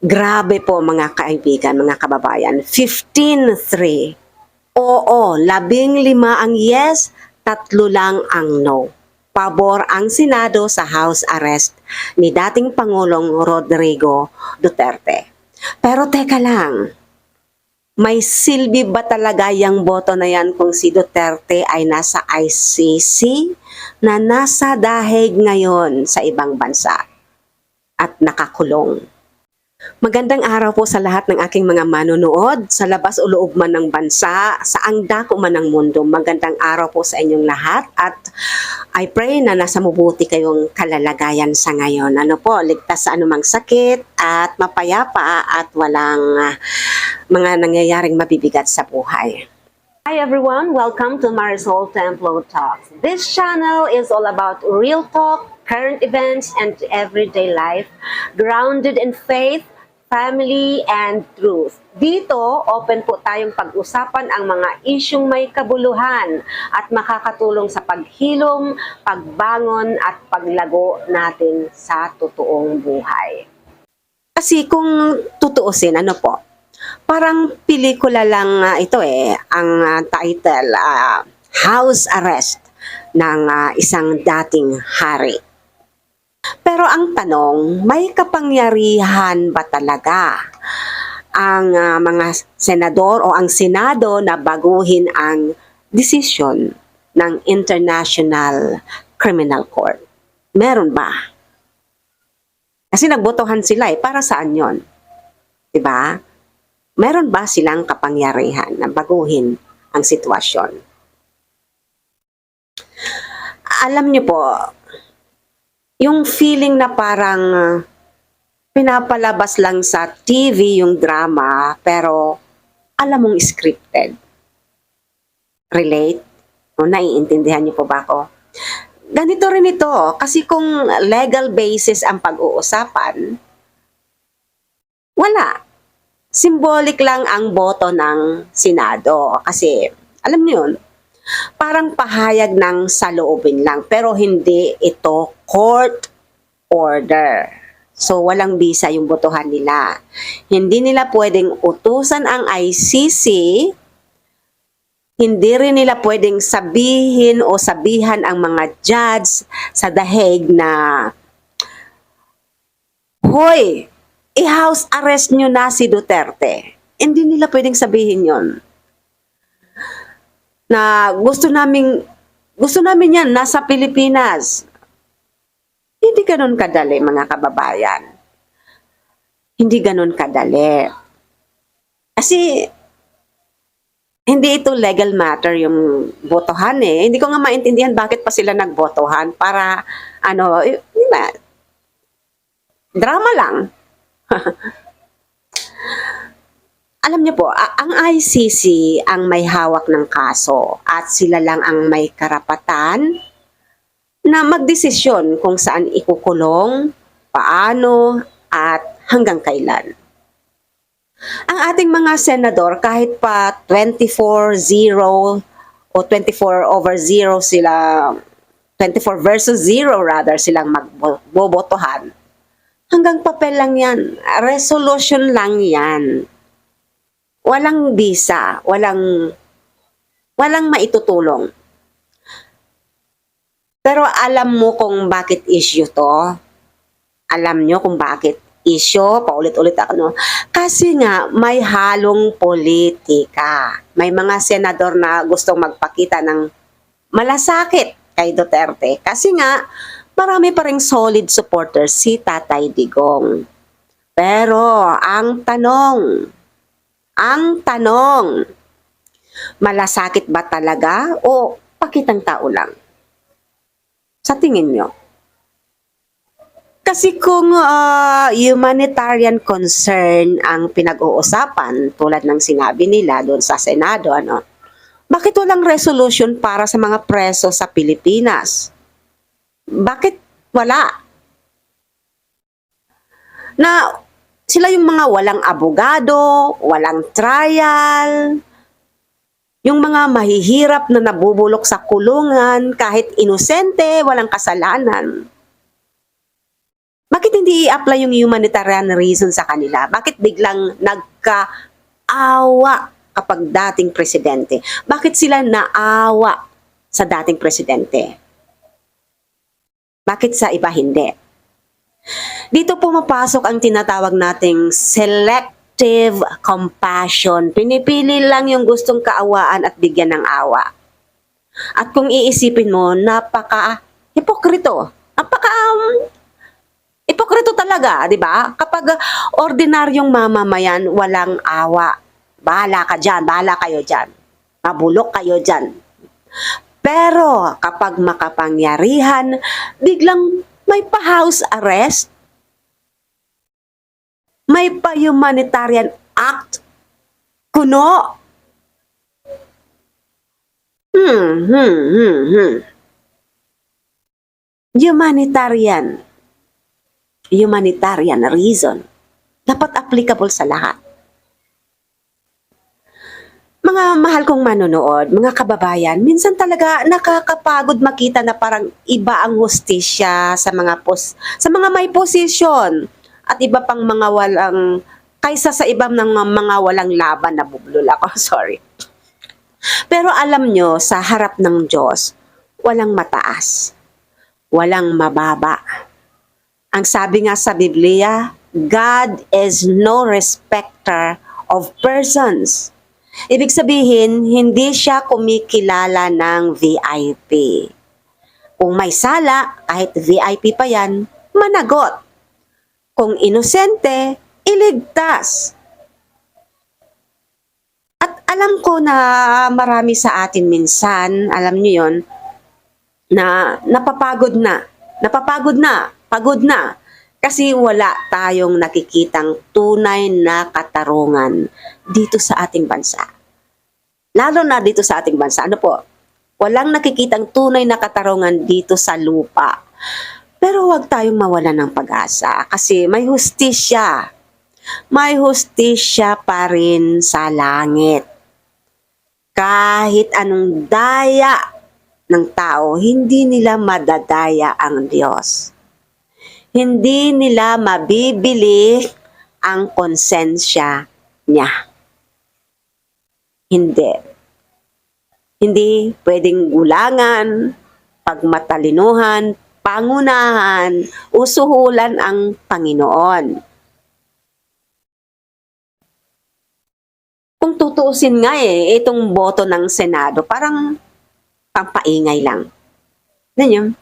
Grabe po mga kaibigan, mga kababayan. 15-3. Oo, labing lima ang yes, tatlo lang ang no. Pabor ang Senado sa house arrest ni dating Pangulong Rodrigo Duterte. Pero teka lang, may silbi ba talaga yung boto na yan kung si Duterte ay nasa ICC na nasa dahig ngayon sa ibang bansa at nakakulong? Magandang araw po sa lahat ng aking mga manonood sa labas o loob man ng bansa, sa ang dako man ng mundo. Magandang araw po sa inyong lahat at I pray na nasa mabuti kayong kalalagayan sa ngayon. Ano po, ligtas sa anumang sakit at mapayapa at walang ah, mga nangyayaring mabibigat sa buhay. Hi everyone, welcome to Marisol Templo Talks. This channel is all about real talk, current events, and everyday life, grounded in faith, family, and truth. Dito, open po tayong pag-usapan ang mga isyong may kabuluhan at makakatulong sa paghilom, pagbangon, at paglago natin sa totoong buhay. Kasi kung tutuusin, ano po, parang pelikula lang ah, ito eh, ang ah, title, ah, House Arrest ng ah, isang dating hari. Pero ang tanong, may kapangyarihan ba talaga ang ah, mga senador o ang senado na baguhin ang desisyon ng International Criminal Court? Meron ba? Kasi nagbotohan sila eh, para saan yon? 'Di ba? Meron ba silang kapangyarihan na baguhin ang sitwasyon? Alam niyo po, yung feeling na parang uh, pinapalabas lang sa TV yung drama, pero alam mong scripted. Relate? O naiintindihan niyo po ba ako? Ganito rin ito, kasi kung legal basis ang pag-uusapan, wala. Symbolic lang ang boto ng Senado. Kasi, alam niyo yun, parang pahayag ng saloobin lang, pero hindi ito court order. So, walang bisa yung botohan nila. Hindi nila pwedeng utusan ang ICC, hindi rin nila pwedeng sabihin o sabihan ang mga judge sa dahig na, Hoy, i-house arrest nyo na si Duterte. Hindi nila pwedeng sabihin yon na gusto namin gusto namin yan nasa Pilipinas. Hindi ganun kadali mga kababayan. Hindi ganun kadali. Kasi hindi ito legal matter yung botohan eh. Hindi ko nga maintindihan bakit pa sila nagbotohan para ano, di ba? Drama lang. Alam niyo po, ang ICC ang may hawak ng kaso at sila lang ang may karapatan na magdesisyon kung saan ikukulong, paano, at hanggang kailan. Ang ating mga senador, kahit pa 24-0 o 24 over 0 sila, 24 versus 0 rather silang magbobotohan, hanggang papel lang yan. Resolution lang yan walang bisa, walang walang maitutulong. Pero alam mo kung bakit issue to? Alam nyo kung bakit issue? Paulit-ulit ako, no? Kasi nga, may halong politika. May mga senador na gustong magpakita ng malasakit kay Duterte. Kasi nga, marami pa ring solid supporters si Tatay Digong. Pero, ang tanong, ang tanong, malasakit ba talaga o pakitang tao lang? Sa tingin nyo? Kasi kung ah, humanitarian concern ang pinag-uusapan, tulad ng sinabi nila doon sa Senado, ano, bakit walang resolution para sa mga preso sa Pilipinas? Bakit wala? Na sila yung mga walang abogado, walang trial, yung mga mahihirap na nabubulok sa kulungan kahit inosente, walang kasalanan. Bakit hindi i-apply yung humanitarian reason sa kanila? Bakit biglang nagkaawa kapag dating presidente? Bakit sila naawa sa dating presidente? Bakit sa iba hindi? Dito pumapasok ang tinatawag nating selective compassion. Pinipili lang yung gustong kaawaan at bigyan ng awa. At kung iisipin mo, napaka hipokrito. Napaka um, hipokrito talaga, di ba? Kapag ordinaryong mamamayan, walang awa. Bahala ka dyan, bahala kayo dyan. Mabulok kayo dyan. Pero kapag makapangyarihan, biglang may pa-house arrest, may pa-humanitarian act, kuno. Hmm, hmm, hmm, hmm. Humanitarian. Humanitarian reason. Dapat applicable sa lahat. Mga mahal kong manonood, mga kababayan, minsan talaga nakakapagod makita na parang iba ang hustisya sa mga pos sa mga may posisyon at iba pang mga walang kaysa sa ibang ng mga walang laban na bublol ako, sorry. Pero alam nyo, sa harap ng Diyos, walang mataas, walang mababa. Ang sabi nga sa Biblia, God is no respecter of persons. Ibig sabihin, hindi siya kumikilala ng VIP. Kung may sala, kahit VIP pa yan, managot. Kung inosente, iligtas. At alam ko na marami sa atin minsan, alam niyo yon, na napapagod na. Napapagod na, pagod na. Kasi wala tayong nakikitang tunay na katarungan dito sa ating bansa. Lalo na dito sa ating bansa. Ano po? Walang nakikitang tunay na katarungan dito sa lupa. Pero huwag tayong mawala ng pag-asa kasi may hustisya. May hustisya pa rin sa langit. Kahit anong daya ng tao, hindi nila madadaya ang Diyos hindi nila mabibili ang konsensya niya. Hindi. Hindi pwedeng gulangan, pagmatalinuhan, pangunahan, usuhulan ang Panginoon. Kung tutuusin nga eh, itong boto ng Senado, parang pampaingay lang. Yun?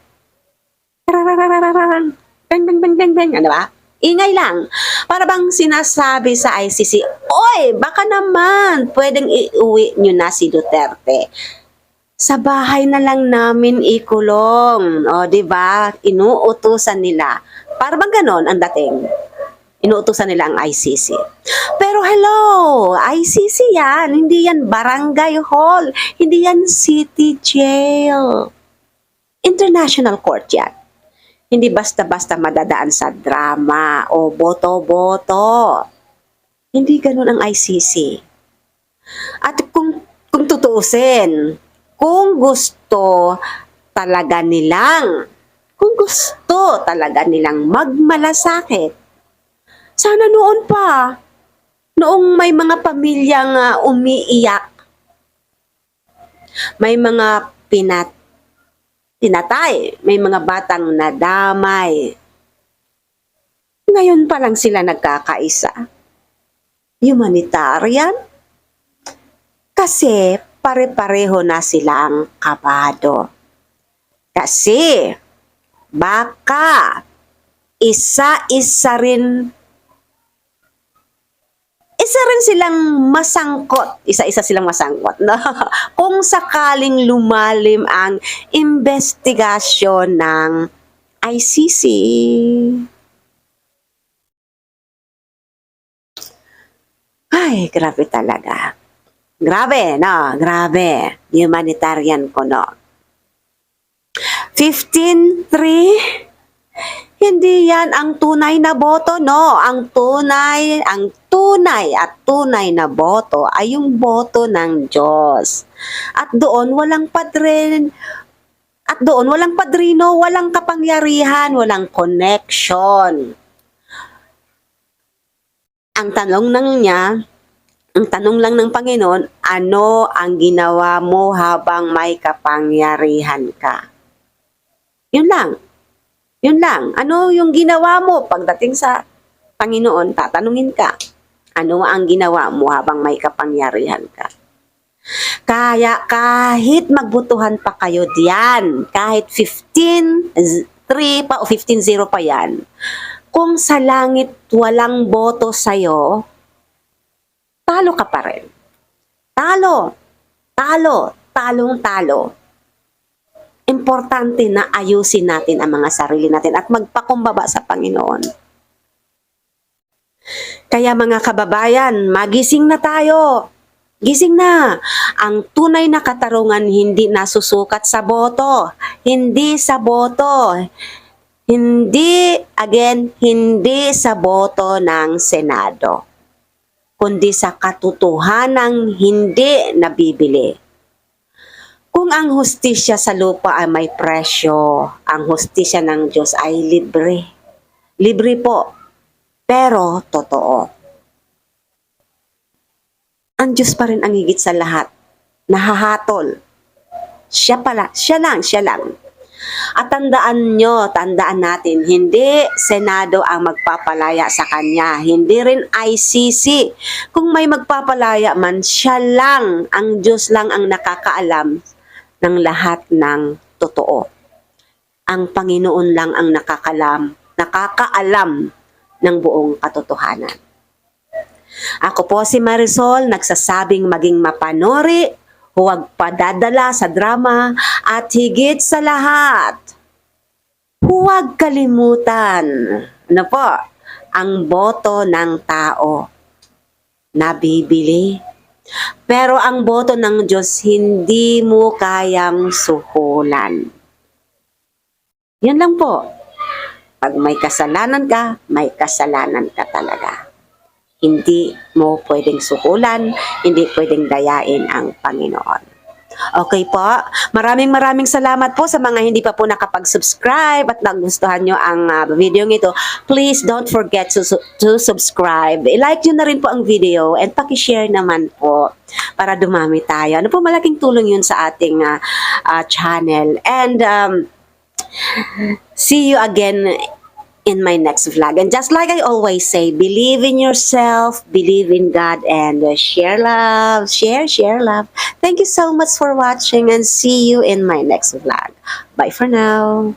Bang, bang, bang, bang, bang. Ano ba? Ingay lang. Para bang sinasabi sa ICC, Oy, baka naman, pwedeng iuwi nyo na si Duterte. Sa bahay na lang namin ikulong. O, di ba? Inuutusan nila. Para bang ganon ang dating? Inuutusan nila ang ICC. Pero hello, ICC yan. Hindi yan barangay hall. Hindi yan city jail. International court yan hindi basta-basta madadaan sa drama o boto-boto. Hindi ganun ang ICC. At kung, kung tutuusin, kung gusto talaga nilang, kung gusto talaga nilang magmalasakit, sana noon pa, noong may mga pamilyang uh, umiiyak, may mga pinat tinatay, may mga batang nadamay. Ngayon pa lang sila nagkakaisa. Humanitarian? Kasi pare-pareho na silang kabado. Kasi baka isa-isa rin isa rin silang masangkot, isa-isa silang masangkot, no? kung sakaling lumalim ang investigasyon ng ICC. Ay, grabe talaga. Grabe, no? Grabe. Humanitarian ko, no? 15-3? Hindi yan ang tunay na boto, no. Ang tunay, ang tunay at tunay na boto ay yung boto ng Diyos. At doon walang padre At doon, walang padrino, walang kapangyarihan, walang connection. Ang tanong lang niya, ang tanong lang ng Panginoon, ano ang ginawa mo habang may kapangyarihan ka? Yun lang. Yun lang. Ano yung ginawa mo pagdating sa Panginoon? Tatanungin ka. Ano ang ginawa mo habang may kapangyarihan ka? Kaya kahit magbutuhan pa kayo diyan, kahit 15-3 pa o 15-0 pa yan, kung sa langit walang boto sa'yo, talo ka pa rin. Talo. Talo. Talong talo. Importante na ayusin natin ang mga sarili natin at magpakumbaba sa Panginoon. Kaya mga kababayan, magising na tayo. Gising na. Ang tunay na katarungan hindi nasusukat sa boto. Hindi sa boto. Hindi, again, hindi sa boto ng Senado. Kundi sa katotohanang hindi nabibili. Kung ang hustisya sa lupa ay may presyo, ang hustisya ng Diyos ay libre. Libre po, pero totoo. Ang Diyos pa rin ang higit sa lahat. Nahahatol. Siya pala, siya lang, siya lang. At tandaan nyo, tandaan natin, hindi Senado ang magpapalaya sa kanya. Hindi rin ICC. Kung may magpapalaya man, siya lang, ang Diyos lang ang nakakaalam ng lahat ng totoo. Ang Panginoon lang ang nakakalam, nakakaalam ng buong katotohanan. Ako po si Marisol, nagsasabing maging mapanori, huwag padadala sa drama, at higit sa lahat, huwag kalimutan, ano po, ang boto ng tao. Nabibili. Pero ang boto ng Diyos, hindi mo kayang suhulan. Yan lang po. Pag may kasalanan ka, may kasalanan ka talaga hindi mo pwedeng sukulan, hindi pwedeng dayain ang Panginoon. Okay po, maraming maraming salamat po sa mga hindi pa po nakapag-subscribe at nagustuhan nyo ang uh, video ito. Please don't forget to, to subscribe. I-like nyo na rin po ang video and pakishare naman po para dumami tayo. Ano po malaking tulong yun sa ating uh, uh, channel. And um, see you again in my next vlog. And just like I always say, believe in yourself, believe in God, and share love, share, share love. Thank you so much for watching and see you in my next vlog. Bye for now.